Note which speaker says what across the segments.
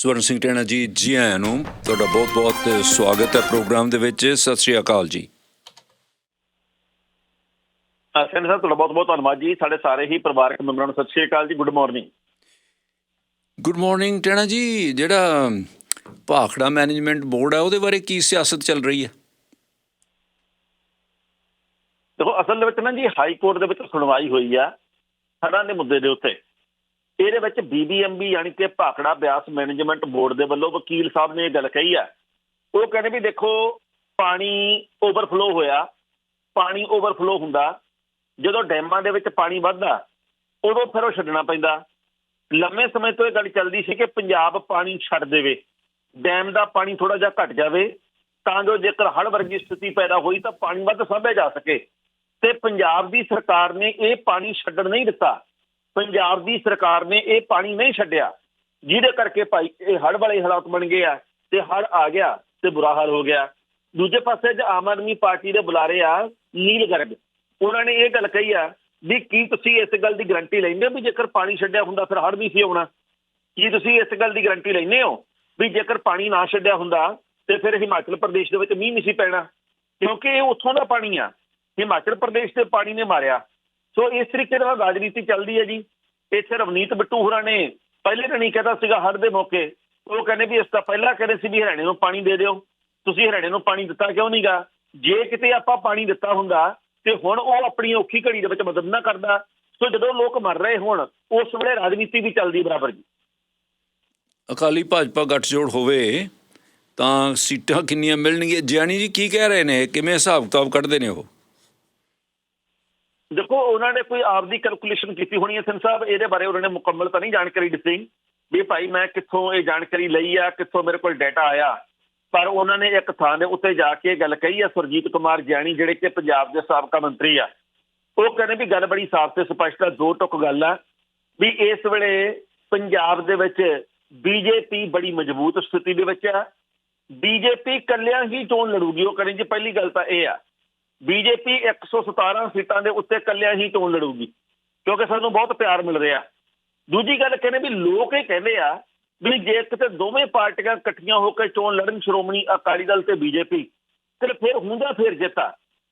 Speaker 1: ਸਵਰਨ ਸਿੰਘ ਟੈਣਾ ਜੀ ਜੀ ਆਇਆਂ ਨੂੰ ਤੁਹਾਡਾ ਬਹੁਤ-ਬਹੁਤ ਸਵਾਗਤ ਹੈ ਪ੍ਰੋਗਰਾਮ ਦੇ ਵਿੱਚ। ਸਤਿ ਸ਼੍ਰੀ ਅਕਾਲ ਜੀ।
Speaker 2: ਸੈਨ ਸਾਹਿਬ ਤੁਹਾਡਾ ਬਹੁਤ ਬਹੁਤ ਧੰਨਵਾਦ ਜੀ। ਸਾਡੇ ਸਾਰੇ ਹੀ ਪਰਿਵਾਰਕ ਮੈਂਬਰਾਂ ਨੂੰ ਸਤਿ ਸ਼੍ਰੀ ਅਕਾਲ ਜੀ। ਗੁੱਡ ਮਾਰਨਿੰਗ
Speaker 1: ਗੁੱਡ ਮਾਰਨਿੰਗ ਟੈਣਾ ਜੀ। ਜਿਹੜਾ ਭਾਖੜਾ ਮੈਨੇਜਮੈਂਟ ਬੋਰਡ ਹੈ ਉਹਦੇ ਬਾਰੇ ਕੀ ਸਿਆਸਤ ਚੱਲ ਰਹੀ ਹੈ?
Speaker 2: ਦੇਖੋ ਅਸਲ ਵਿੱਚ ਨਾ ਜੀ ਹਾਈ ਕੋਰਟ ਦੇ ਵਿੱਚ ਸੁਣਵਾਈ ਹੋਈ ਆ ਹੜਾਂ ਦੇ ਮੁੱਦੇ ਦੇ ਉੱਤੇ। ਇਹਦੇ ਵਿੱਚ ਬੀਬੀਐਮਬੀ ਯਾਨੀ ਕਿ ਭਾਖੜਾ ਬਿਆਸ ਮੈਨੇਜਮੈਂਟ ਬੋਰਡ ਦੇ ਵੱਲੋਂ ਵਕੀਲ ਸਾਹਿਬ ਨੇ ਇਹ ਗੱਲ ਕਹੀ ਆ ਉਹ ਕਹਿੰਦੇ ਵੀ ਦੇਖੋ, ਪਾਣੀ ਓਵਰਫਲੋ ਹੋਇਆ, ਪਾਣੀ ਓਵਰਫਲੋ ਹੁੰਦਾ, ਜਦੋਂ ਡੈਮਾਂ ਦੇ ਵਿੱਚ ਪਾਣੀ ਵੱਧਦਾ, ਉਦੋਂ ਫਿਰ ਉਹ ਛੱਡਣਾ ਪੈਂਦਾ। ਲੰਮੇ ਸਮੇਂ ਤੋਂ ਇਹ ਗੱਲ ਚੱਲਦੀ ਸੀ ਕਿ ਪੰਜਾਬ ਪਾਣੀ ਛੱਡ ਦੇਵੇ, ਡੈਮ ਦਾ ਪਾਣੀ ਥੋੜਾ ਜਿਹਾ ਘਟ ਜਾਵੇ, ਤਾਂ ਜੋ ਜੇਕਰ ਹੜ੍ਹ ਵਰਗੀ ਸਥਿਤੀ ਪੈਦਾ ਹੋਈ ਤਾਂ ਪਾਣੀ ਵੱਧ ਸਾਂਭਿਆ ਜਾ ਸਕੇ। ਤੇ ਪੰਜਾਬ ਦੀ ਸਰਕਾਰ ਨੇ ਇਹ ਪਾਣੀ ਛੱਡਣ ਨਹੀਂ ਦਿੱਤਾ। ਪੰਜਾਬ ਦੀ ਸਰਕਾਰ ਨੇ ਇਹ ਪਾਣੀ ਨਹੀਂ ਛੱਡਿਆ, ਜਿਹਦੇ ਕਰਕੇ ਭਾਈ ਇਹ ਹੜ੍ਹ ਵਾਲੇ ਹਾਲਾਤ ਬਣ ਗਏ ਆ ਤੇ ਹੜ੍ਹ ਆ ਗਿਆ ਤੇ ਬੁਰਾ ਹਾਲ ਹੋ ਗਿਆ। ਦੂਜੇ ਪਾਸੇ ਜੇ ਆਮ ਆਦਮੀ ਪਾਰਟੀ ਦੇ ਬੁਲਾਰੇ ਆ ਨੀਲ ਗਰਗ ਉਹਨਾਂ ਨੇ ਇਹ ਗੱਲ ਕਹੀ ਆ ਵੀ ਕੀ ਤੁਸੀਂ ਇਸ ਗੱਲ ਦੀ ਗਾਰੰਟੀ ਲੈਂਦੇ ਹੋ ਵੀ ਜੇਕਰ ਪਾਣੀ ਛੱਡਿਆ ਹੁੰਦਾ ਫਿਰ ਹੜ੍ਹ ਵੀ ਸੀ ਆਉਣਾ? ਕੀ ਤੁਸੀਂ ਇਸ ਗੱਲ ਦੀ ਗਾਰੰਟੀ ਲੈਂਦੇ ਹੋ ਵੀ ਜੇਕਰ ਪਾਣੀ ਨਾ ਛੱਡਿਆ ਹੁੰਦਾ ਤੇ ਫਿਰ ਹਿਮਾਚਲ ਪ੍ਰਦੇਸ਼ ਦੇ ਵਿੱਚ ਮੀਂਹ ਨਹੀਂ ਸੀ ਪੈਣਾ? ਕਿਉਂਕਿ ਇਹ ਉੱਥੋਂ ਦਾ ਪਾਣੀ ਆ। ਹਿਮਾਚਲ ਪ੍ਰਦੇਸ਼ ਦੇ ਪਾਣੀ ਨੇ ਮਾਰਿਆ। ਸੋ ਇਸ ਤਰੀਕੇ ਨਾਲ ਰਾਜਨੀਤੀ ਚੱਲਦੀ ਹੈ ਜੀ। ਇੱਥੇ ਰਵਨੀਤ ਬਿੱਟੂ ਹੋਰਾਂ ਨੇ ਪਹਿਲੇ ਤਾਂ ਨਹੀਂ ਕਹਤਾ ਸੀਗਾ ਹੜ੍ਹ ਦੇ ਮੌਕੇ। ਉਹ ਕਹਿੰਦੇ ਵੀ ਇਸ ਤੋਂ ਪਹਿਲਾਂ ਕਹਿੰਦੇ ਸੀ ਵੀ ਹਰਿਆਣੇ ਨੂੰ ਪਾਣੀ ਦੇ ਦਿਓ। ਤੁਸੀਂ ਹਰਿਆਣੇ ਨੂੰ ਪਾਣੀ ਦਿੱਤਾ ਕਿਉਂ ਨਹੀਂਗਾ ਜੇ ਕਿਤੇ ਆਪਾਂ ਪਾਣੀ ਦਿੱਤਾ ਹੁੰਦਾ ਤੇ ਹੁਣ ਉਹ ਆਪਣੀ ਔਖੀ ਘੜੀ ਦੇ ਵਿੱਚ ਮਦਦ ਨਾ ਕਰਦਾ। ਸੋ, ਜਦੋਂ ਲੋਕ ਮਰ ਰਹੇ ਹੋਣ, ਉਸ ਵੇਲੇ ਰਾਜਨੀਤੀ ਵੀ ਚੱਲਦੀ ਬਰਾਬਰ ਜੀ।
Speaker 1: ਅਕਾਲੀ ਭਾਜਪਾ ਗੱਠਜੋੜ ਹੋਵੇ, ਤਾਂ ਸੀਟਾਂ ਕਿੰਨੀਆਂ ਮਿਲਣਗੀਆਂ? ਜਿਆਣੀ ਜੀ ਕੀ ਕਹਿ ਰਹੇ ਨੇ? ਕਿਵੇਂ ਹਿਸਾਬ ਕਿਤਾਬ ਕੱਢਦੇ ਨੇ ਉਹ?
Speaker 2: ਦੇਖੋ, ਉਹਨਾਂ ਨੇ ਕੋਈ ਆਪਦੀ ਕੈਲਕੂਲੇਸ਼ਨ ਕੀਤੀ ਹੋਣੀ ਹੈ ਸਿੰਘ ਸਾਹਿਬ, ਇਹਦੇ ਬਾਰੇ ਉਹਨਾਂ ਨੇ ਮੁਕੰਮਲ ਤਾਂ ਨਹੀਂ ਜਾਣਕਾਰੀ ਦਿੱਤੀ ਵੀ ਭਾਈ ਮੈਂ ਕਿੱਥੋਂ ਇਹ ਜਾਣਕਾਰੀ ਲਈ ਆ, ਕਿੱਥੋਂ ਮੇਰੇ ਕੋਲ ਡਾਟਾ ਆਇਆ। ਪਰ ਉਹਨਾਂ ਨੇ ਇੱਕ ਥਾਂ ਦੇ ਉੱਤੇ ਜਾ ਕੇ ਇਹ ਗੱਲ ਕਹੀ ਆ, ਸੁਰਜੀਤ ਕੁਮਾਰ ਜੈਣੀ, ਜਿਹੜੇ ਕਿ ਪੰਜਾਬ ਦੇ ਸਾਬਕਾ ਮੰਤਰੀ ਆ, ਉਹ ਕਹਿੰਦੇ ਵੀ ਗੱਲ ਬੜੀ ਸਾਫ਼ ਤੇ ਸਪਸ਼ਟ ਆ, ਦੋ ਟੁਕ ਗੱਲ ਆ ਵੀ ਇਸ ਵੇਲੇ ਪੰਜਾਬ ਦੇ ਵਿੱਚ ਬੀਜੇਪੀ ਬੜੀ ਮਜ਼ਬੂਤ ਸਥਿਤੀ ਦੇ ਵਿੱਚ ਆ ਬੀਜੇਪੀ ਕੱਲਿਆਂ ਹੀ ਚੋਣ ਲੜੂਗੀ, ਉਹ ਕਹਿੰਦੇ ਜੀ, ਪਹਿਲੀ ਗੱਲ ਤਾਂ ਇਹ ਆ ਬੀਜੇਪੀ 117 ਸੀਟਾਂ ਦੇ ਉੱਤੇ ਕੱਲਿਆਂ ਹੀ ਚੋਣ ਲੜੂਗੀ? ਕਿਉਂਕਿ ਸਾਨੂੰ ਬਹੁਤ ਪਿਆਰ ਮਿਲ ਰਿਹਾ। ਦੂਜੀ ਗੱਲ ਕਹਿੰਦੇ ਵੀ ਲੋਕ ਇਹ ਕਹਿੰਦੇ ਆ ਵੀ ਜੇ ਕਿਤੇ ਦੋਵੇਂ ਪਾਰਟੀਆਂ ਇਕੱਠੀਆਂ ਹੋ ਕੇ ਚੋਣ ਲੜਨ, ਸ਼੍ਰੋਮਣੀ ਅਕਾਲੀ ਦਲ ਤੇ ਬੀਜੇਪੀ ਤੇ ਫਿਰ ਹੁੰਦਾ ਫਿਰ ਜਿੱਤਾ।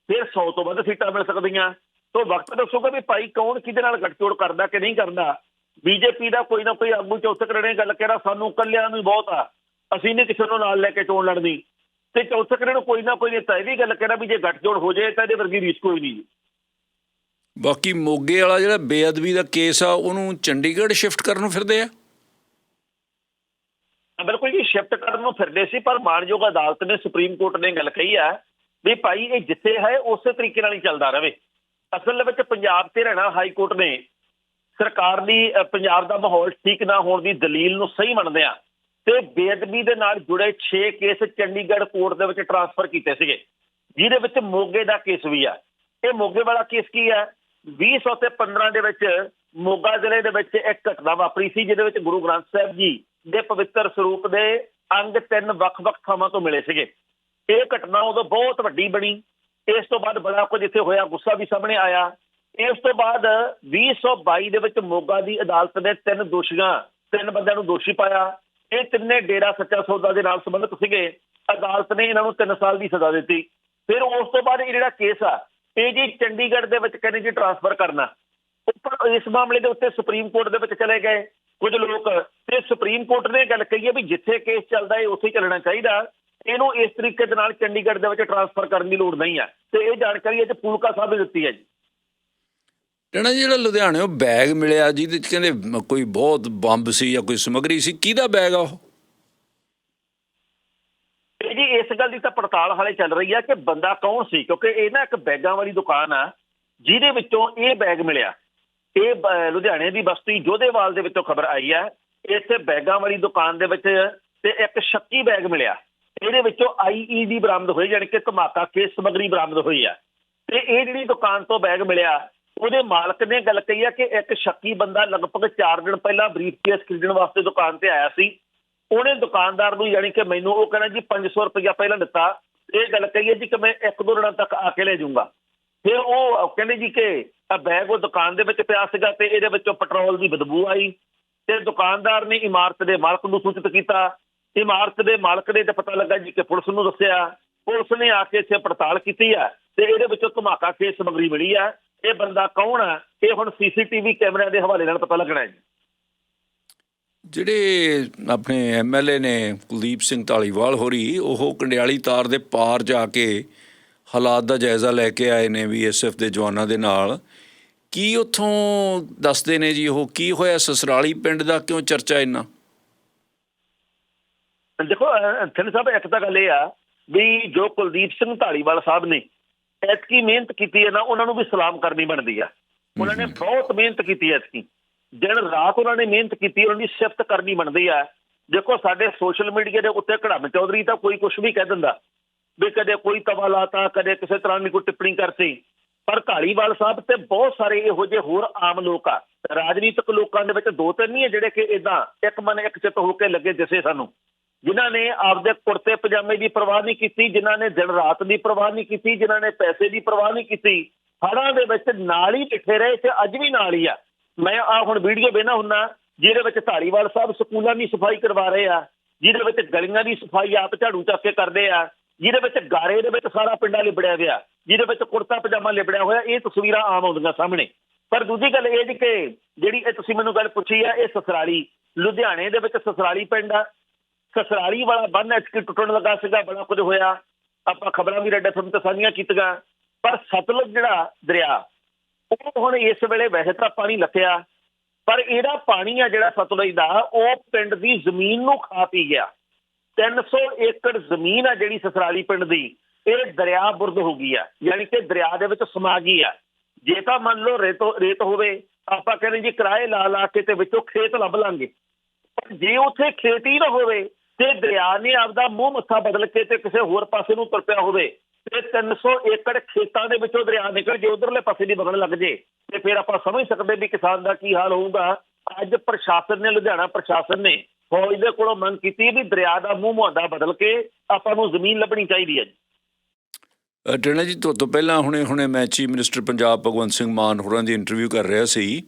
Speaker 2: ਫਿਰ 100 ਤੋਂ ਵੱਧ ਸੀਟਾਂ ਮਿਲ ਸਕਦੀਆਂ। ਤੋਂ ਵਕਤ ਦੱਸੋਗਾ ਵੀ ਭਾਈ ਕੌਣ ਕਿਹਦੇ ਨਾਲ ਗੱਠਜੋੜ ਕਰਦਾ ਕਿ ਨਹੀਂ ਕਰਦਾ? ਬੀਜੇਪੀ ਦਾ ਕੋਈ ਨਾ ਕੋਈ ਆਗੂ ਚੌਥੇ ਕਰਨੇ ਗੱਲ ਕਹਿਣਾ ਸਾਨੂੰ ਕੱਲਿਆਂ ਨੂੰ ਬਹੁਤ ਆ। ਅਸੀਂ ਨਹੀਂ ਕਿਸੇ ਨੂੰ ਨਾਲ ਲੈ ਕੇ ਚੋਣ ਲੜਨੀ। ਤੇ ਚੌਥੇ ਨੂੰ ਕੋਈ ਨਾ ਕੋਈ ਨੇਤਾ ਇਹ ਵੀ ਗੱਲ ਕਹਿਣਾ ਵੀ ਜੇ ਗੱਠਜੋੜ ਹੋ ਜਾਏ ਤਾਂ ਇਹਦੇ ਵਰਗੀ ਰੀਸ ਕੋਈ ਨਹੀਂ
Speaker 1: ਬਾਕੀ ਮੋਗੇ ਵਾਲਾ ਜਿਹੜਾ ਬੇਅਦਬੀ ਦਾ ਕੇਸ ਆ ਉਹਨੂੰ ਚੰਡੀਗੜ੍ਹ ਸ਼ਿਫਟ ਕਰਨ ਨੂੰ ਫਿਰਦੇ ਆ?
Speaker 2: ਬਿਲਕੁਲ ਜੀ ਸ਼ਿਫਟ ਕਰਨ ਨੂੰ ਫਿਰਦੇ ਸੀ ਪਰ ਮਾਨਯੋਗ ਅਦਾਲਤ ਨੇ ਸੁਪਰੀਮ ਕੋਰਟ ਨੇ ਗੱਲ ਕਹੀ ਹੈ ਵੀ ਭਾਈ ਇਹ ਜਿੱਥੇ ਹੈ ਉਸੇ ਤਰੀਕੇ ਨਾਲ ਹੀ ਚੱਲਦਾ ਰਹੇ। ਅਸਲ ਵਿੱਚ ਪੰਜਾਬ ਤੇ ਹਰਿਆਣਾ ਹਾਈ ਕੋਰਟ ਨੇ। ਸਰਕਾਰ ਦੀ ਪੰਜਾਬ ਦਾ ਮਾਹੌਲ ਠੀਕ ਨਾ ਹੋਣ ਦੀ ਦਲੀਲ ਨੂੰ ਸਹੀ ਮੰਨਦੇ ਆ ਤੇ ਬੇਅਦਬੀ ਦੇ ਨਾਲ ਜੁੜੇ 6 ਕੇਸ ਚੰਡੀਗੜ੍ਹ ਕੋਰਟ ਦੇ ਵਿੱਚ ਟਰਾਂਸਫਰ ਕੀਤੇ ਸੀਗੇ। ਜਿਹਦੇ ਵਿੱਚ ਮੋਗੇ ਦਾ ਕੇਸ ਵੀ ਆ। ਇਹ ਮੋਗੇ ਵਾਲਾ ਕੇਸ ਕੀ ਹੈ 2015 ਦੇ ਵਿੱਚ ਮੋਗਾ ਜ਼ਿਲ੍ਹੇ ਦੇ ਵਿੱਚ ਇੱਕ ਘਟਨਾ ਵਾਪਰੀ ਸੀ, ਜਿਹਦੇ ਵਿੱਚ ਗੁਰੂ ਗ੍ਰੰਥ ਸਾਹਿਬ ਜੀ ਦੇ ਪਵਿੱਤਰ ਸਰੂਪ ਦੇ ਅੰਗ ਤਿੰਨ ਵੱਖ-ਵੱਖ ਥਾਵਾਂ ਤੋਂ ਮਿਲੇ ਸੀਗੇ। ਇਹ ਘਟਨਾ ਉਦੋਂ ਬਹੁਤ ਵੱਡੀ ਬਣੀ। ਇਸ ਤੋਂ ਬਾਅਦ ਬੜਾ ਕੁਝ ਇੱਥੇ ਹੋਇਆ, ਗੁੱਸਾ ਵੀ ਸਾਹਮਣੇ ਆਇਆ। ਇਸ ਤੋਂ ਬਾਅਦ 2022 ਦੇ ਵਿੱਚ ਮੋਗਾ ਦੀ ਅਦਾਲਤ ਨੇ ਤਿੰਨ ਦੋਸ਼ੀਆਂ, ਤਿੰਨ ਬੰਦਿਆਂ ਨੂੰ ਦੋਸ਼ੀ ਪਾਇਆ। ਇਹ ਤਿੰਨੇ ਡੇਰਾ ਸੱਚਾ ਸੌਦਾ ਦੇ ਨਾਲ ਸੰਬੰਧਿਤ ਸੀਗੇ। ਅਦਾਲਤ ਨੇ ਇਹਨਾਂ ਨੂੰ 3 ਸਾਲ ਦੀ ਸਜ਼ਾ ਦਿੱਤੀ। ਫਿਰ ਉਸ ਤੋਂ ਬਾਅਦ ਇਹ ਜਿਹੜਾ ਕੇਸ ਆ, ਇਹ ਜੀ ਚੰਡੀਗੜ੍ਹ ਦੇ ਵਿੱਚ ਕਹਿੰਦੇ ਜੀ ਟ੍ਰਾਂਸਫਰ ਕਰਨਾ। ਉੱਪਰ ਇਸ ਮਾਮਲੇ ਦੇ ਉੱਤੇ ਸੁਪਰੀਮ ਕੋਰਟ ਦੇ ਵਿੱਚ ਚਲੇ ਗਏ ਕੁਝ ਲੋਕ। ਤੇ ਸੁਪਰੀਮ ਕੋਰਟ ਨੇ ਗੱਲ ਕਹੀ ਹੈ ਵੀ ਜਿੱਥੇ ਕੇਸ ਚੱਲਦਾ ਹੈ, ਉੱਥੇ ਹੀ ਚੱਲਣਾ ਚਾਹੀਦਾ। ਇਹਨੂੰ ਇਸ ਤਰੀਕੇ ਦੇ ਨਾਲ ਚੰਡੀਗੜ੍ਹ ਦੇ ਵਿੱਚ ਟ੍ਰਾਂਸਫਰ ਕਰਨ ਦੀ ਲੋੜ ਨਹੀਂ ਹੈ ਤੇ ਇਹ ਜਾਣਕਾਰੀ ਅੱਜ ਪੂਲਕਾ ਸਾਹਿਬ ਨੇ ਦਿੱਤੀ ਹੈ ਜੀ।
Speaker 1: ਟੈਣਾ ਜੀ ਜਿਹੜਾ ਲੁਧਿਆਣੇੋਂ ਬੈਗ ਮਿਲਿਆ ਜਿਹਦੇ ਚ ਕਹਿੰਦੇ ਕੋਈ ਬਹੁਤ ਬੰਬ ਸੀ ਜਾਂ ਕੋਈ ਸਮਗਰੀ ਸੀ, ਕਿਹਦਾ ਬੈਗ ਆ ਉਹ?
Speaker 2: ਜੀ ਇਸ ਗੱਲ ਦੀ ਤਾਂ ਪੜਤਾਲ ਹਾਲੇ ਚੱਲ ਰਹੀ ਹੈ ਕਿ ਬੰਦਾ ਕੌਣ ਸੀ, ਕਿਉਂਕਿ ਇਹ ਨਾ ਇੱਕ ਬੈਗਾਂ ਵਾਲੀ ਦੁਕਾਨ ਆ, ਜਿਹਦੇ ਵਿੱਚੋਂ ਇਹ ਬੈਗ ਮਿਲਿਆ। ਇਹ ਲੁਧਿਆਣੇ ਦੀ ਬਸਤੀ ਜੋਧੇਵਾਲ ਦੇ ਵਿੱਚੋਂ ਖਬਰ ਆਈ ਹੈ ਇੱਥੇ ਬੈਗਾਂ ਵਾਲੀ ਦੁਕਾਨ ਦੇ ਵਿੱਚ ਤੇ ਇੱਕ ਸ਼ੱਕੀ ਬੈਗ ਮਿਲਿਆ। ਇਹਦੇ ਵਿੱਚੋਂ ਆਈਈਡੀ ਬਰਾਮਦ ਹੋਈ, ਯਾਨੀ ਕਿ ਧਮਾਕਾ ਕੇਸ ਸਮਗਰੀ ਬਰਾਮਦ ਹੋਈ ਆ। ਤੇ ਇਹ ਜਿਹੜੀ ਦੁਕਾਨ ਤੋਂ ਬੈਗ ਮਿਲਿਆ ਉਹਦੇ ਮਾਲਕ ਨੇ ਗੱਲ ਕਹੀ ਆ ਕਿ ਇੱਕ ਸ਼ੱਕੀ ਬੰਦਾ ਲਗਭਗ 4 ਦਿਨ ਪਹਿਲਾਂ ਬਰੀਫਕੇਸ ਖਰੀਦਣ ਵਾਸਤੇ ਦੁਕਾਨ ਤੇ ਆਇਆ ਸੀ। ਉਹਨੇ ਦੁਕਾਨਦਾਰ ਨੂੰ ਯਾਨੀ ਕਿ ਮੈਨੂੰ ਉਹ ਕਹਿੰਦਾ ਜੀ 500 ਰੁਪਇਆ ਪਹਿਲਾਂ ਦਿੱਤਾ। ਇਹ ਗੱਲ ਕਹੀ ਹੈ ਜੀ ਕਿ ਮੈਂ ਇੱਕ ਦੋ ਦਿਨਾਂ ਤੱਕ ਆ ਕੇ ਲੈ ਜਾਊਂਗਾ। ਫਿਰ ਉਹ ਕਹਿੰਦੇ ਜੀ ਕਿ ਆ ਬੈਗ ਉਹ ਦੁਕਾਨ ਦੇ ਵਿੱਚ ਪਿਆ ਸੀਗਾ ਤੇ ਇਹਦੇ ਵਿੱਚੋਂ ਪੈਟਰੋਲ ਦੀ ਬਦਬੂ ਆਈ ਤੇ ਦੁਕਾਨਦਾਰ ਨੇ ਇਮਾਰਤ ਦੇ ਮਾਲਕ ਨੂੰ ਸੂਚਿਤ ਕੀਤਾ। ਇਮਾਰਤ ਦੇ ਮਾਲਕ ਨੇ ਤੇ ਪਤਾ ਲੱਗਾ ਜੀ ਕਿ ਪੁਲਿਸ ਨੂੰ ਦੱਸਿਆ। ਪੁਲਿਸ ਨੇ ਆ ਕੇ ਇੱਥੇ ਪੜਤਾਲ ਕੀਤੀ ਆ ਤੇ ਇਹਦੇ ਵਿੱਚੋਂ ਧਮਾਕਾ ਖੇਸ ਸਮਗਰੀ ਮਿਲੀ ਆ। ਇਹ ਬੰਦਾ ਕੌਣ ਆ ਇਹ ਹੁਣ ਸੀਸੀਟੀਵੀ ਕੈਮਰਿਆਂ ਦੇ ਹਵਾਲੇ ਨਾਲ ਪਤਾ ਲੱਗਣਾ ਹੈ ਜੀ।
Speaker 1: ਜਿਹੜੇ ਆਪਣੇ ਐਮਐਲਏ ਨੇ ਕੁਲਦੀਪ ਸਿੰਘ ਢਾਲੀਵਾਲ ਹੋਰੀ ਉਹ ਕੰਡਿਆਲੀ ਤਾਰ ਦੇ ਪਾਰ ਜਾ ਕੇ ਹਾਲਾਤ ਦਾ ਜਾਇਜ਼ਾ ਲੈ ਕੇ ਆਏ ਨੇ ਬੀਐਸਐਫ ਦੇ ਜਵਾਨਾਂ ਦੇ ਨਾਲ। ਕੀ ਉੱਥੋਂ ਦੱਸਦੇ ਨੇ ਜੀ ਉਹ? ਕੀ ਹੋਇਆ? ਸਸਰਾਲੀ ਪਿੰਡ ਦਾ ਕਿਉਂ ਚਰਚਾ ਇੰਨਾ?
Speaker 2: ਦੇਖੋ ਥਿੰਨ ਸਾਹਿਬ ਇੱਕ ਤਾਂ ਗੱਲ ਇਹ ਆ ਵੀ ਜੋ ਕੁਲਦੀਪ ਸਿੰਘ ਢਾਲੀਵਾਲ ਸਾਹਿਬ ਨੇ ਐਤਕੀ ਮਿਹਨਤ ਕੀਤੀ ਹੈ ਨਾ ਉਹਨਾਂ ਨੂੰ ਵੀ ਸਲਾਮ ਕਰਨੀ ਬਣਦੀ ਆ। ਉਹਨਾਂ ਨੇ ਬਹੁਤ ਮਿਹਨਤ ਕੀਤੀ ਐਤਕੀ। ਦਿਨ ਰਾਤ ਉਹਨਾਂ ਨੇ ਮਿਹਨਤ ਕੀਤੀ ਉਹਨਾਂ ਦੀ ਸਿਫਤ ਕਰਨੀ ਬਣਦੀ ਆ। ਦੇਖੋ ਸਾਡੇ ਸੋਸ਼ਲ ਮੀਡੀਆ ਦੇ ਉੱਤੇ ਕੜਮ ਚੌਧਰੀ ਤਾਂ ਕੋਈ ਕੁਝ ਵੀ ਕਹਿ ਦਿੰਦਾ। ਵੀ ਕਦੇ ਕੋਈ ਤਵਾ ਲਾਤਾ ਕਦੇ ਕਿਸੇ ਤਰ੍ਹਾਂ ਦੀ ਕੋਈ ਟਿੱਪਣੀ ਕਰਤੀ। ਪਰ ਢਾਲੀਵਾਲ ਸਾਹਿਬ ਤੇ ਬਹੁਤ ਸਾਰੇ ਇਹੋ ਜਿਹੇ ਹੋਰ ਆਮ ਲੋਕ ਆ। ਰਾਜਨੀਤਿਕ ਲੋਕਾਂ ਦੇ ਵਿੱਚ ਦੋ ਤਿੰਨ ਹੀ ਆ ਜਿਹੜੇ ਕਿ ਇਦਾਂ ਇੱਕ ਮਨ ਇੱਕ ਚਿੱਤ ਹੋ ਕੇ ਲੱਗੇ ਦਿਸੇ ਸਾਨੂੰ। ਜਿਨ੍ਹਾਂ ਨੇ ਆਪਦੇ ਕੁੜਤੇ ਪਜਾਮੇ ਦੀ ਪਰਵਾਹ ਨਹੀਂ ਕੀਤੀ, ਜਿਨ੍ਹਾਂ ਨੇ ਦਿਨ ਰਾਤ ਦੀ ਪਰਵਾਹ ਨਹੀਂ ਕੀਤੀ, ਜਿਨ੍ਹਾਂ ਨੇ ਪੈਸੇ ਦੀ ਪਰਵਾਹ ਨਹੀਂ ਕੀਤੀ ਹੜਾਂ ਦੇ ਵਿੱਚ ਨਾਲ ਹੀ ਟਿੱਠੇ ਰਹੇ ਤੇ ਅੱਜ ਵੀ ਨਾਲ ਹੀ ਆ। ਮੈਂ ਆ ਹੁਣ ਵੀਡੀਓ ਵੇਖਣਾ ਹੁੰਨਾ, ਜਿਹਦੇ ਵਿੱਚ ਧਾਰੀਵਾਲ ਸਾਹਿਬ ਸਕੂਲਾਂ ਦੀ ਸਫ਼ਾਈ ਕਰਵਾ ਰਹੇ ਆ, ਜਿਹਦੇ ਵਿੱਚ ਗਲੀਆਂ ਦੀ ਸਫ਼ਾਈ ਆਪ ਝਾੜੂ ਚੱਕ ਕੇ ਕਰਦੇ ਆ, ਜਿਹਦੇ ਵਿੱਚ ਗਾਰੇ ਦੇ ਵਿੱਚ ਸਾਰਾ ਪਿੰਡਾਂ ਲਿਬੜਿਆ ਗਿਆ ਜਿਹਦੇ ਵਿੱਚ ਕੁੜਤਾ ਪਜਾਮਾ ਲਿਬੜਿਆ ਹੋਇਆ, ਇਹ ਤਸਵੀਰਾਂ ਆਮ ਆਉਂਦੀਆਂ ਸਾਹਮਣੇ। ਪਰ ਦੂਜੀ ਗੱਲ ਇਹ ਜੀ ਕਿ ਜਿਹੜੀ ਇਹ ਤੁਸੀਂ ਮੈਨੂੰ ਗੱਲ ਪੁੱਛੀ ਆ, ਇਹ ਸਸਰਾਲੀ, ਲੁਧਿਆਣੇ ਦੇ ਵਿੱਚ ਸਸਰਾਲੀ ਪਿੰਡ ਆ ਸਸਰਾਲੀ ਵਾਲਾ ਬੰਨ ਐਤਕੀ ਟੁੱਟਣ ਲੱਗਾ ਸੀਗਾ, ਬੜਾ ਕੁਝ ਹੋਇਆ। ਆਪਾਂ ਖਬਰਾਂ ਵੀ ਰੈਡ ਐਫਐਮ ਤੇ ਸਾਂਝੀਆਂ ਕੀਤੀਆਂ। ਪਰ ਸਤਲੁਜ ਜਿਹੜਾ ਦਰਿਆ, ਉਹ ਹੁਣ ਇਸ ਵੇਲੇ ਵੈਸੇ ਤਾਂ ਪਾਣੀ ਲੱਥਿਆ ਪਰ ਇਹਦਾ ਪਾਣੀ ਆ ਜਿਹੜਾ ਸਤਲੁਜ ਦਾ, ਉਹ ਪਿੰਡ ਦੀ ਜ਼ਮੀਨ ਨੂੰ ਖਾ ਪੀ ਗਿਆ। 300 ਏਕੜ ਜ਼ਮੀਨ ਆ ਜਿਹੜੀ ਸਸਰਾਲੀ ਪਿੰਡ ਦੀ, ਇਹ ਦਰਿਆ ਬੁਰਦ ਹੋ ਗਈ ਆ। ਯਾਨੀ ਕਿ ਦਰਿਆ ਦੇ ਵਿੱਚ ਸਮਾ ਗਈ ਆ। ਜੇ ਤਾਂ ਮੰਨ ਲਓ ਰੇਤ ਰੇਤ ਹੋਵੇ, ਆਪਾਂ ਕਹਿੰਦੇ ਜੀ ਕਿਰਾਏ ਲਾ ਲਾ ਕੇ ਤੇ ਵਿੱਚੋਂ ਖੇਤ ਲੱਭ ਲਾਂਗੇ। ਜੇ ਉੱਥੇ ਖੇਤੀ ਨਾ ਹੋਵੇ ਤੇ ਦਰਿਆ ਨੇ ਆਪਦਾ ਮੂੰਹ ਮੱਥਾ ਬਦਲ ਕੇ ਤੇ ਕਿਸੇ ਹੋਰ ਪਾਸੇ ਨੂੰ ਤੁਰ ਪਿਆ ਹੋਵੇ ਤੇ 300 ਏਕੜ ਖੇਤਾਂ ਦੇ ਵਿੱਚੋਂ ਦਰਿਆ ਨਿਕਲ ਜੇ, ਉਧਰਲੇ ਪਾਸੇ ਦੀ ਬਗਣ ਲੱਗ ਜੇ, ਤੇ ਫਿਰ ਆਪਾਂ ਸਮਝ ਸਕਦੇ ਵੀ ਕਿਸਾਨ ਦਾ ਕੀ ਹਾਲ ਹੋਊਗਾ। ਅੱਜ ਪ੍ਰਸ਼ਾਸਨ ਨੇ, ਲੁਧਿਆਣਾ ਪ੍ਰਸ਼ਾਸਨ ਨੇ ਫੌਜ ਦੇ ਕੋਲੋਂ ਮੰਗ ਕੀਤੀ ਵੀ ਦਰਿਆ ਦਾ ਮੂੰਹ ਮੁਹਾਂਦਾ ਬਦਲ ਕੇ ਆਪਾਂ ਨੂੰ ਜ਼ਮੀਨ ਲੱਭਣੀ ਚਾਹੀਦੀ ਹੈ। ਜੀ
Speaker 1: ਜੀ ਤੋਂ ਤੋਂ ਪਹਿਲਾਂ ਹੁਣੇ ਹੁਣੇ ਮੈਂ ਚੀਫ ਮਿਨਿਸਟਰ ਪੰਜਾਬ ਭਗਵੰਤ ਸਿੰਘ ਮਾਨ ਹੋਰਾਂ ਦੀ ਇੰਟਰਵਿਊ ਕਰ ਰਿਹਾ ਸੀ।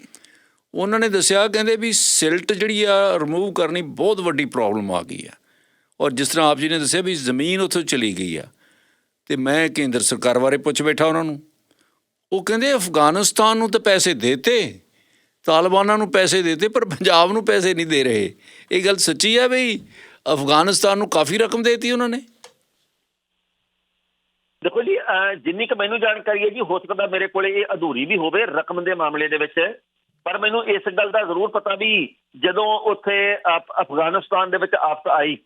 Speaker 1: ਉਹਨਾਂ ਨੇ ਦੱਸਿਆ, ਕਹਿੰਦੇ ਵੀ ਸਿਲਟ ਜਿਹੜੀ ਆ ਰਿਮੂਵ ਕਰਨੀ ਬਹੁਤ ਵੱਡੀ ਪ੍ਰੋਬਲਮ ਆ ਗਈ ਆ। ਔਰ ਜਿਸ ਤਰ੍ਹਾਂ ਆਪ ਜੀ ਨੇ ਦੱਸਿਆ ਵੀ ਜ਼ਮੀਨ ਉੱਥੋਂ ਚਲੀ ਗਈ ਆ। ਤੇ ਮੈਂ ਕੇਂਦਰ ਸਰਕਾਰ ਬਾਰੇ ਪੁੱਛ ਬੈਠਾ ਉਹਨਾਂ ਨੂੰ। ਉਹ ਕਹਿੰਦੇ, ਅਫਗਾਨਿਸਤਾਨ ਨੂੰ ਤਾਂ ਪੈਸੇ ਦੇਤੇ, ਤਾਲਿਬਾਨਾਂ ਨੂੰ ਪੈਸੇ ਦੇਤੇ, ਪਰ ਪੰਜਾਬ ਨੂੰ ਪੈਸੇ ਨਹੀਂ ਦੇ ਰਹੇ। ਇਹ ਗੱਲ ਸੱਚੀ ਆ ਬਈ? ਅਫਗਾਨਿਸਤਾਨ ਨੂੰ ਕਾਫੀ ਰਕਮ ਦੇਤੀ ਉਹਨਾਂ ਨੇ।
Speaker 2: ਦੇਖੋ ਜੀ ਜਿੰਨੀ ਕੁ ਮੈਨੂੰ ਜਾਣਕਾਰੀ ਹੈ ਜੀ, ਹੋ ਸਕਦਾ ਮੇਰੇ ਕੋਲੇ ਇਹ ਅਧੂਰੀ ਵੀ ਹੋਵੇ ਰਕਮ ਦੇ ਮਾਮਲੇ ਦੇ ਵਿੱਚ। ਪਰ ਮੈਨੂੰ ਇਸ ਗੱਲ ਦਾ ਜ਼ਰੂਰ ਪਤਾ ਵੀ ਜਦੋਂ ਉੱਥੇ ਅਫ- ਅਫਗਾਨਿਸਤਾਨ ਦੇ ਵਿੱਚ ਆਫਤ ਆਈ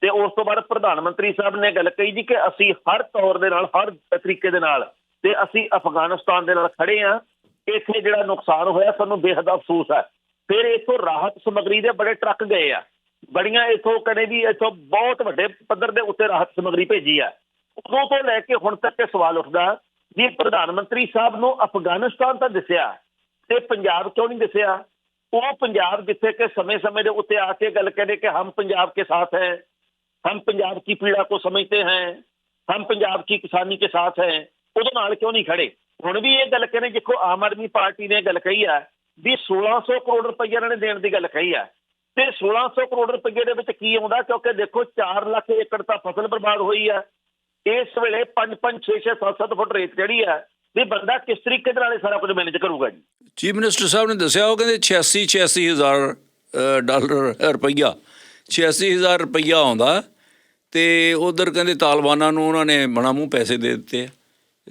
Speaker 2: ਤੇ ਉਸ ਤੋਂ ਬਾਅਦ ਪ੍ਰਧਾਨ ਮੰਤਰੀ ਸਾਹਿਬ ਨੇ ਗੱਲ ਕਹੀ ਜੀ ਕਿ ਅਸੀਂ ਹਰ ਤੌਰ ਦੇ ਨਾਲ, ਹਰ ਤਰੀਕੇ ਦੇ ਨਾਲ ਤੇ ਅਸੀਂ ਅਫਗਾਨਿਸਤਾਨ ਦੇ ਨਾਲ ਖੜੇ ਆ ਇੱਥੇ ਜਿਹੜਾ ਨੁਕਸਾਨ ਹੋਇਆ ਸਾਨੂੰ ਬੇਹੱਦ ਅਫਸੋਸ ਹੈ। ਫਿਰ ਇਥੋਂ ਰਾਹਤ ਸਮਗਰੀ ਦੇ ਬੜੇ ਟਰੱਕ ਗਏ ਆ। ਬੜੀਆਂ ਇਥੋਂ ਕਦੇ ਵੀ ਇਥੋਂ ਬਹੁਤ ਵੱਡੇ ਪੱਧਰ ਦੇ ਉੱਤੇ ਰਾਹਤ ਸਮਗਰੀ ਭੇਜੀ ਆ। ਉਦੋਂ ਤੋਂ ਲੈ ਕੇ ਹੁਣ ਤੱਕ ਇਹ ਸਵਾਲ ਉੱਠਦਾ ਵੀ ਪ੍ਰਧਾਨ ਮੰਤਰੀ ਸਾਹਿਬ ਨੂੰ ਅਫਗਾਨਿਸਤਾਨ ਤਾਂ ਦਿਸਿਆ। ਤੇ ਪੰਜਾਬ ਕਿਉਂ ਨਹੀਂ ਦੱਸਿਆ? ਉਹ ਪੰਜਾਬ ਜਿੱਥੇ ਕਿ ਸਮੇਂ-ਸਮੇਂ ਦੇ ਉੱਤੇ ਆ ਕੇ ਗੱਲ ਕਹਿੰਦੇ ਕਿ ਹਮ ਪੰਜਾਬ ਕੇ ਸਾਥ ਹੈ, ਹਮ ਪੰਜਾਬ ਕੀ ਪੀੜਾ ਕੋ ਸਮਝਤੇ ਹੈ, ਹਮ ਪੰਜਾਬ ਕੀ ਕਿਸਾਨੀ ਕੇ ਸਾਥ ਹੈ, ਉਹਦੇ ਨਾਲ ਕਿਉਂ ਨਹੀਂ ਖੜੇ? ਹੁਣ ਵੀ ਇਹ ਗੱਲ ਕਹਿੰਦੇ ਦੇਖੋ, ਆਮ ਆਦਮੀ ਪਾਰਟੀ ਨੇ ਗੱਲ ਕਹੀ ਆ ਵੀ 1600 ਕਰੋੜ ਰੁਪਏ ਇਹਨਾਂ ਨੇ ਦੇਣ ਦੀ ਗੱਲ ਕਹੀ ਆ। ਤੇ 1600 ਕਰੋੜ ਰੁਪਏ ਦੇ ਵਿੱਚ ਕੀ ਆਉਂਦਾ? ਕਿਉਂਕਿ ਦੇਖੋ 4 ਲੱਖ ਏਕੜ ਤਾਂ ਫਸਲ ਬਰਬਾਦ ਹੋਈ ਆ। ਇਸ ਵੇਲੇ 5 5 6 6 7 7 ਫੁੱਟ ਰੇਤ ਜਿਹੜੀ ਆ ਵੀ ਬੰਦਾ ਕਿਸ ਤਰੀਕੇ ਦੇ ਨਾਲ ਇਹ ਸਾਰਾ ਕੁਝ ਮੈਨੇਜ ਕਰੂਗਾ ਜੀ?
Speaker 1: ਚੀਫ ਮਿਨਿਸਟਰ ਸਾਹਿਬ ਨੇ ਦੱਸਿਆ ਉਹ ਕਹਿੰਦੇ 86 86 ਹਜ਼ਾਰ ਅ, ਡਾਲਰ ਅ, ਰੁਪਈਆ। 86 ਹਜ਼ਾਰ ਰੁਪਈਆ ਆਉਂਦਾ ਤੇ ਉਧਰ ਕਹਿੰਦੇ ਤਾਲਿਬਾਨਾਂ ਨੂੰ ਉਹਨਾਂ ਨੇ ਮਣਾ ਮੂੰਹ ਪੈਸੇ ਦੇ ਦਿੱਤੇ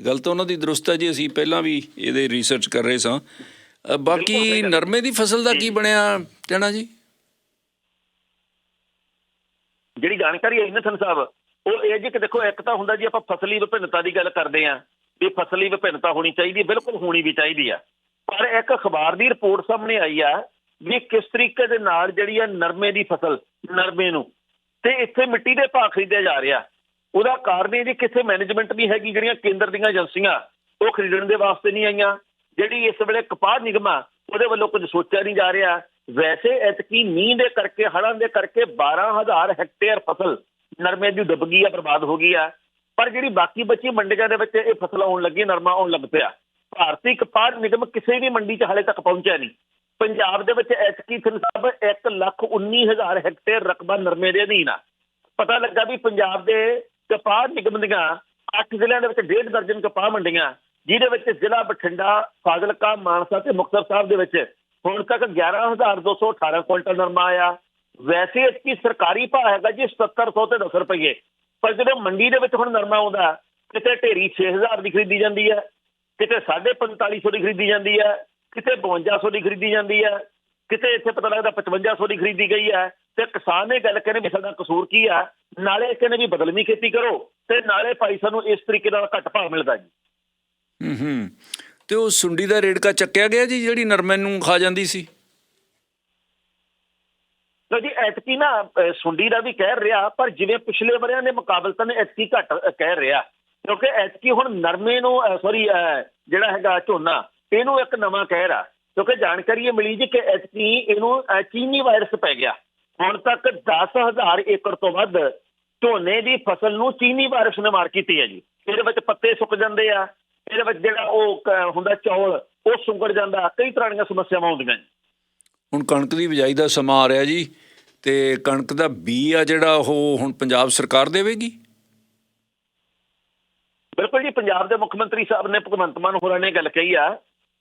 Speaker 1: ਗੱਲ ਤਾਂ ਉਹਨਾਂ ਦੀ ਦਰੁਸਤ ਹੈ ਜੀ ਅਸੀਂ ਪਹਿਲਾਂ ਵੀ ਇਹਦੇ ਰਿਸਰਚ ਕਰ ਰਹੇ ਸਾਂ। ਬਾਕੀ ਨਰਮੇ ਦੀ ਫਸਲ ਦਾ ਕੀ ਬਣਿਆ ਕਹਿਣਾ ਜੀ?
Speaker 2: ਜਿਹੜੀ ਜਾਣਕਾਰੀ ਹੈ ਨਥਨ ਸਾਹਿਬ ਉਹ ਇਹ ਜੀ ਕਿ ਦੇਖੋ ਇੱਕ ਤਾਂ ਹੁੰਦਾ ਜੀ ਆਪਾਂ ਫਸਲੀ ਵਿਭਿੰਨਤਾ ਦੀ ਗੱਲ ਕਰਦੇ ਆਂ। ਵੀ ਫਸਲੀ ਵਿਭਿੰਨਤਾ ਹੋਣੀ ਚਾਹੀਦੀ ਹੈ, ਬਿਲਕੁਲ ਹੋਣੀ ਵੀ ਚਾਹੀਦੀ ਆ ਪਰ ਇੱਕ ਅਖਬਾਰ ਦੀ ਰਿਪੋਰਟ ਸਾਹਮਣੇ ਆਈ ਆ ਵੀ ਕਿਸ ਤਰੀਕੇ ਦੇ ਨਾਲ ਜਿਹੜੀ ਆ ਨਰਮੇ ਦੀ ਫਸਲ ਨਰਮੇ ਨੂੰ ਤੇ ਇੱਥੇ ਮਿੱਟੀ ਦੇ ਭਾਅ ਖਰੀਦਿਆ ਜਾ ਰਿਹਾ। ਉਹਦਾ ਕਾਰਨ ਇਹ ਜੀ ਕਿੱਥੇ ਮੈਨੇਜਮੈਂਟ ਨਹੀਂ ਹੈਗੀ ਜਿਹੜੀਆਂ ਕੇਂਦਰ ਦੀਆਂ ਏਜੰਸੀਆਂ ਉਹ ਖਰੀਦਣ ਦੇ ਵਾਸਤੇ ਨਹੀਂ ਆਈਆਂ। ਜਿਹੜੀ ਇਸ ਵੇਲੇ ਕਪਾਹ ਨਿਗਮ ਆ ਉਹਦੇ ਵੱਲੋਂ ਕੁਝ ਸੋਚਿਆ ਨਹੀਂ ਜਾ ਰਿਹਾ। ਵੈਸੇ ਐਤਕੀ ਮੀਂਹ ਦੇ ਕਰਕੇ ਹੜ੍ਹਾਂ ਦੇ ਕਰਕੇ 12000 ਹੈਕਟੇਅਰ ਫਸਲ ਨਰਮੇ ਦੀ ਡੁੱਬ ਗਈ ਆ ਬਰਬਾਦ ਹੋ ਗਈ ਆ ਪਰ ਜਿਹੜੀ ਬਾਕੀ ਬਚੀ ਮੰਡੀਆਂ ਦੇ ਵਿੱਚ ਇਹ ਫਸਲ ਆਉਣ ਲੱਗੀ, ਨਰਮਾ ਆਉਣ ਲੱਗ ਪਿਆ। ਭਾਰਤੀ ਕਪਾਹ ਨਿਗਮ ਕਿਸੇ ਵੀ ਮੰਡੀ 'ਚ ਹਾਲੇ ਤੱਕ ਪਹੁੰਚਿਆ ਨਹੀਂ। ਪੰਜਾਬ ਦੇ ਵਿੱਚ ਐਤਕੀ ਸਿੰਘ ਸਾਹਿਬ 119000 ਹੈਕਟੇਅਰ ਰਕਬਾ ਨਰਮੇ ਦੇ ਅਧੀਨ ਆ। ਪਤਾ ਲੱਗਾ ਵੀ ਪੰਜਾਬ ਦੇ ਕਪਾਹ ਨਿਗਮ ਦੀਆਂ 8 ਜ਼ਿਲ੍ਹਿਆਂ ਦੇ ਵਿੱਚ ਡੇਢ ਦਰਜਨ ਕਪਾਹ ਮੰਡੀਆਂ, ਜਿਹਦੇ ਵਿੱਚ ਜ਼ਿਲ੍ਹਾ ਬਠਿੰਡਾ, ਫਾਜ਼ਿਲਕਾ, ਮਾਨਸਾ ਤੇ ਮੁਕਤਸਰ ਸਾਹਿਬ ਦੇ ਵਿੱਚ ਹੁਣ ਤੱਕ 11218 ਕੁਇੰਟਲ ਨਰਮਾ ਆਇਆ। ਵੈਸੇ ਇਸकी ਸਰਕਾਰੀ ਭਾਅ ਹੈਗਾ ਜੀ 7700 ਤੇ 10 ਰੁਪਏ। ਪਰ ਜਦੋਂ ਮੰਡੀ ਦੇ ਵਿੱਚ ਹੁਣ ਨਰਮਾ ਆਉਂਦਾ ਕਿਤੇ ਢੇਰੀ 6000 ਦੀ ਖਰੀਦੀ ਜਾਂਦੀ ਹੈ, ਕਿਤੇ 4550 ਦੀ ਖਰੀਦੀ ਜਾਂਦੀ ਹੈ, ਕਿਤੇ 5200 ਦੀ ਖਰੀਦੀ ਜਾਂਦੀ ਹੈ, ਕਿਤੇ ਇੱਥੇ ਪਤਾ ਲੱਗਦਾ 5500 ਦੀ ਖਰੀਦੀ ਗਈ ਹੈ, ਤੇ ਕਿਸਾਨ ਨੇ ਗੱਲ ਕਹਿੰਦੇ ਵੀ ਸਾਡਾ ਕਸੂਰ ਕੀ ਆ ਨਾਲੇ ਕਹਿੰਦੇ ਵੀ ਬਦਲਵੀਂ ਖੇਤੀ ਕਰੋ, ਤੇ ਨਾਲੇ ਭਾਈ ਸਾਨੂੰ ਇਸ ਤਰੀਕੇ ਨਾਲ ਘੱਟ ਭਾਅ ਮਿਲਦਾ ਜੀ।
Speaker 1: ਹੂੰ ਹੂੰ। ਤੇ ਉਹ ਸੁੰਡੀ ਦਾ ਰੇੜਕਾ ਚੱਕਿਆ ਗਿਆ ਜੀ, ਜਿਹੜੀ ਨਰਮੇ ਨੂੰ ਖਾ ਜਾਂਦੀ ਸੀ?
Speaker 2: ਲੋ ਜੀ, ਐਤਕੀ ਨਾ ਸੁੰਡੀ ਦਾ ਵੀ ਕਹਿ ਰਿਹਾ, ਪਰ ਜਿਵੇਂ ਪਿਛਲੇ ਵਰਿਆਂ ਦੇ ਮੁਕਾਬਲਤਨ ਐਤਕੀ ਘੱਟ ਕਹਿ ਰਿਹਾ। ਕਿਉਂਕਿ ਐਤਕੀ ਹੁਣ ਨਰਮੇ ਨੂੰ ਸੌਰੀ ਜਿਹੜਾ ਹੈਗਾ ਝੋਨਾ, ਇਹਨੂੰ ਇੱਕ ਨਵਾਂ ਕਹਿ ਰਿਹਾ ਕਿਉਂਕਿ ਜਾਣਕਾਰੀ ਇਹ ਮਿਲੀ ਜੀ ਕਿ ਐਤਕੀ ਇਹਨੂੰ ਚੀਨੀ ਵਾਇਰਸ ਪੈ ਗਿਆ। ਹੁਣ ਤੱਕ 10000 ਏਕੜ ਤੋਂ ਵੱਧ ਝੋਨੇ ਦੀ ਫਸਲ ਨੂੰ ਚੀਨੀ ਵਾਇਰਸ ਨੇ ਮਾਰ ਕੀਤੀ ਹੈ ਜੀ। ਇਹਦੇ ਵਿੱਚ ਪੱਤੇ ਸੁੱਕ ਜਾਂਦੇ ਆ। ਇਹਦੇ ਵਿੱਚ ਜਿਹੜਾ ਉਹ ਹੁੰਦਾ ਚੌਲ, ਉਹ ਸੁੰਗੜ ਜਾਂਦਾ। ਕਈ ਤਰ੍ਹਾਂ ਦੀਆਂ ਸਮੱਸਿਆਵਾਂ ਆਉਂਦੀਆਂ ਜੀ।
Speaker 1: ਹੁਣ ਕਣਕ ਦੀ ਬਿਜਾਈ ਦਾ ਸਮਾਂ ਆ ਰਿਹਾ ਜੀ। ਤੇ ਕਣਕ ਦਾ ਬੀ ਆ ਜਿਹੜਾ ਉਹ ਹੁਣ ਪੰਜਾਬ ਸਰਕਾਰ ਦੇਵੇਗੀ?
Speaker 2: ਬਿਲਕੁਲ ਜੀ, ਪੰਜਾਬ ਦੇ ਮੁੱਖ ਮੰਤਰੀ ਸਾਹਿਬ ਨੇ ਭਗਵੰਤ ਮਾਨ ਹੋਰਾਂ ਨੇ ਗੱਲ ਕਹੀ ਆ,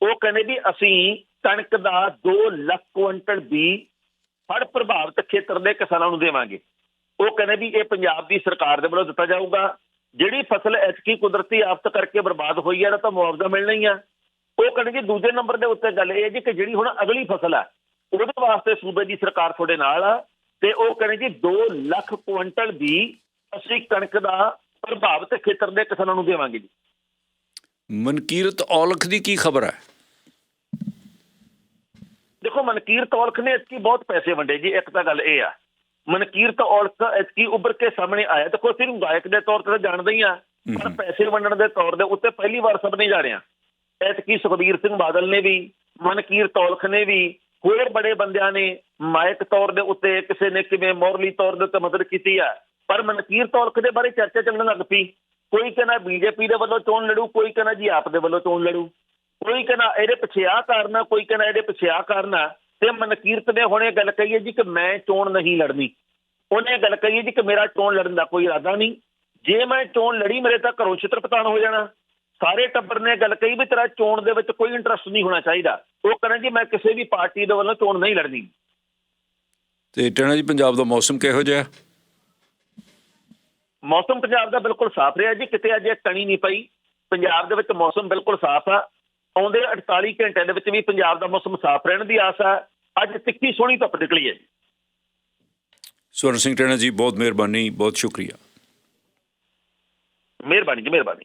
Speaker 2: ਉਹ ਕਹਿੰਦੇ ਵੀ ਅਸੀਂ ਕਣਕ ਦਾ 2 ਲੱਖ ਕੁਇੰਟਲ ਬੀ ਹੜ ਪ੍ਰਭਾਵਿਤ ਖੇਤਰ ਦੇ ਕਿਸਾਨਾਂ ਨੂੰ ਦੇਵਾਂਗੇ। ਉਹ ਕਹਿੰਦੇ ਵੀ ਇਹ ਪੰਜਾਬ ਦੀ ਸਰਕਾਰ ਦੇ ਵੱਲੋਂ ਦਿੱਤਾ ਜਾਊਗਾ। ਜਿਹੜੀ ਫਸਲ ਐਤਕੀ ਕੁਦਰਤੀ ਆਫਤ ਕਰਕੇ ਬਰਬਾਦ ਹੋਈ ਹੈ ਨਾ ਤਾਂ ਮੁਆਵਜ਼ਾ ਮਿਲਣਾ ਹੀ ਆ। ਉਹ ਕਹਿੰਦੇ ਜੀ, ਦੂਜੇ ਨੰਬਰ ਦੇ ਉੱਤੇ ਗੱਲ ਇਹ ਹੈ ਜੀ ਕਿ ਜਿਹੜੀ ਹੁਣ ਅਗਲੀ ਫਸਲ ਆ, ਉਹਦੇ ਵਾਸਤੇ ਸੂਬੇ ਦੀ ਸਰਕਾਰ ਤੁਹਾਡੇ ਨਾਲ ਆ। ਤੇ ਉਹ ਕਹਿੰਦੇ ਜੀ 2 ਲੱਖ ਕੁਇੰਟਲ ਬੀ ਅਸੀਂ ਕਣਕ ਦਾ ਪ੍ਰਭਾਵਿਤ ਖੇਤਰ ਦੇ ਕਿਸਾਨਾਂ ਨੂੰ ਦੇਵਾਂਗੇ ਜੀ।
Speaker 1: ਮਨਕੀਰਤ ਔਲਖ ਦੀ ਕੀ ਖਬਰ ਹੈ?
Speaker 2: ਦੇਖੋ ਮਨਕੀਰਤ ਔਲਖ ਨੇ ਇਤਕੀ ਬਹੁਤ ਪੈਸੇ ਵੰਡੇ ਜੀ ਇੱਕ ਤਾਂ ਗੱਲ ਇਹ ਆ। ਮਨਕੀਰਤ ਔਲਖ ਇਤਕੀ ਉੱਭਰ ਕੇ ਸਾਹਮਣੇ ਆਇਆ। ਦੇਖੋ ਅਸੀਂ ਨੂੰ ਗਾਇਕ ਦੇ ਤੌਰ ਤੇ ਤਾਂ ਜਾਣਦੇ ਹੀ ਆ ਪਰ ਪੈਸੇ ਵੰਡਣ ਦੇ ਤੌਰ ਦੇ ਉੱਤੇ ਪਹਿਲੀ ਵਾਰ ਸਭ ਨੇ ਜਾਣਿਆ ਇਤਕੀ ਸੁਖਬੀਰ ਸਿੰਘ ਬਾਦਲ ਨੇ ਵੀ ਮਨਕੀਰਤ ਔਲਖ ਨੇ ਵੀ ਹੋਰ ਬੜੇ ਬੰਦਿਆਂ ਨੇ ਮਾਇਕ ਤੌਰ ਦੇ ਉੱਤੇ ਕਿਸੇ ਨੇ ਕਿਵੇਂ ਮੋਰਲੀ ਤੌਰ ਦੇ ਉੱਤੇ ਮਦਦ ਕੀਤੀ ਆ? ਪਰ ਮਨਕੀਰਤ ਔਲਖ ਦੇ ਬਾਰੇ ਚਰਚਾ ਚੱਲਣ ਲੱਗ ਪਈ? ਕੋਈ ਕਹਿੰਦਾ ਬੀਜੇਪੀ ਦੇ ਵੱਲੋਂ ਚੋਣ ਲੜੂ, ਕੋਈ ਕਹਿੰਦਾ ਜੀ ਆਪ ਦੇ ਵੱਲੋਂ ਚੋਣ ਲੜੂ। ਕੋਈ ਕਹਿੰਦਾ ਇਹਦੇ ਪਿੱਛੇ ਆ ਕਾਰਨ ਕੋਈ ਕਹਿੰਦਾ ਇਹਦੇ ਪਿੱਛੇ ਆ ਕਾਰਨ ਆ। ਤੇ ਮਨਕੀਰਤ ਨੇ ਹੁਣੇ ਗੱਲ ਕਹੀ ਹੈ ਜੀ ਕਿ ਮੈਂ ਚੋਣ ਨਹੀਂ ਲੜਨੀ। ਉਹਨੇ ਗੱਲ ਕਹੀ ਜੀ ਕਿ ਮੇਰਾ ਚੋਣ ਲੜਨ ਦਾ ਕੋਈ ਇਰਾਦਾ ਨਹੀਂ। ਜੇ ਮੈਂ ਚੋਣ ਲੜੀ, ਮੇਰੇ ਤਾਂ ਘਰੋਂ ਛਿੱਤਰ ਪਤਾਣ ਹੋ ਜਾਣਾ। ਸਾਰੇ ਟੱਬਰ ਨੇ ਗੱਲ ਕਹੀ ਵੀ ਤੇਰਾ ਚੋਣ ਦੇ ਵਿੱਚ ਕੋਈ ਇੰਟਰਸਟ ਨਹੀਂ ਹੋਣਾ ਚਾਹੀਦਾ। ਉਹ ਕਹਿੰਦਾ ਜੀ ਮੈਂ ਕਿਸੇ ਵੀ ਪਾਰਟੀ ਦੇ ਵੱਲੋਂ ਚੋਣ ਨਹੀਂ ਲੜਨੀ।
Speaker 1: ਤੇ ਟਣਾ ਜੀ ਪੰਜਾਬ ਦਾ ਮੌਸਮ ਕਿਹੋ ਜਿਹਾ
Speaker 2: ਮੌਸਮ ਪੰਜਾਬ ਦਾ ਬਿਲਕੁਲ ਸਾਫ਼ ਰਿਹਾ ਜੀ ਕਿਤੇ ਅਜੇ ਕਣੀ ਨਹੀਂ ਪਈ। ਪੰਜਾਬ ਦੇ ਵਿੱਚ ਮੌਸਮ ਬਿਲਕੁਲ ਸਾਫ਼ ਆ। ਆਉਂਦੇ 48 ਘੰਟਿਆਂ ਦੇ ਵਿੱਚ ਵੀ ਪੰਜਾਬ ਦਾ ਮੌਸਮ ਸਾਫ਼ ਰਹਿਣ ਦੀ ਆਸ ਆ। ਅੱਜ ਤਿੱਖੀ ਸੋਹਣੀ ਧੁੱਪ ਨਿਕਲੀ ਹੈ।
Speaker 1: ਸਵਰਨ ਸਿੰਘ ਟਣਾ ਜੀ ਬਹੁਤ ਮਿਹਰਬਾਨੀ ਬਹੁਤ ਸ਼ੁਕਰੀਆ।
Speaker 2: ਮਿਹਰਬਾਨੀ ਜੀ ਮਿਹਰਬਾਨੀ।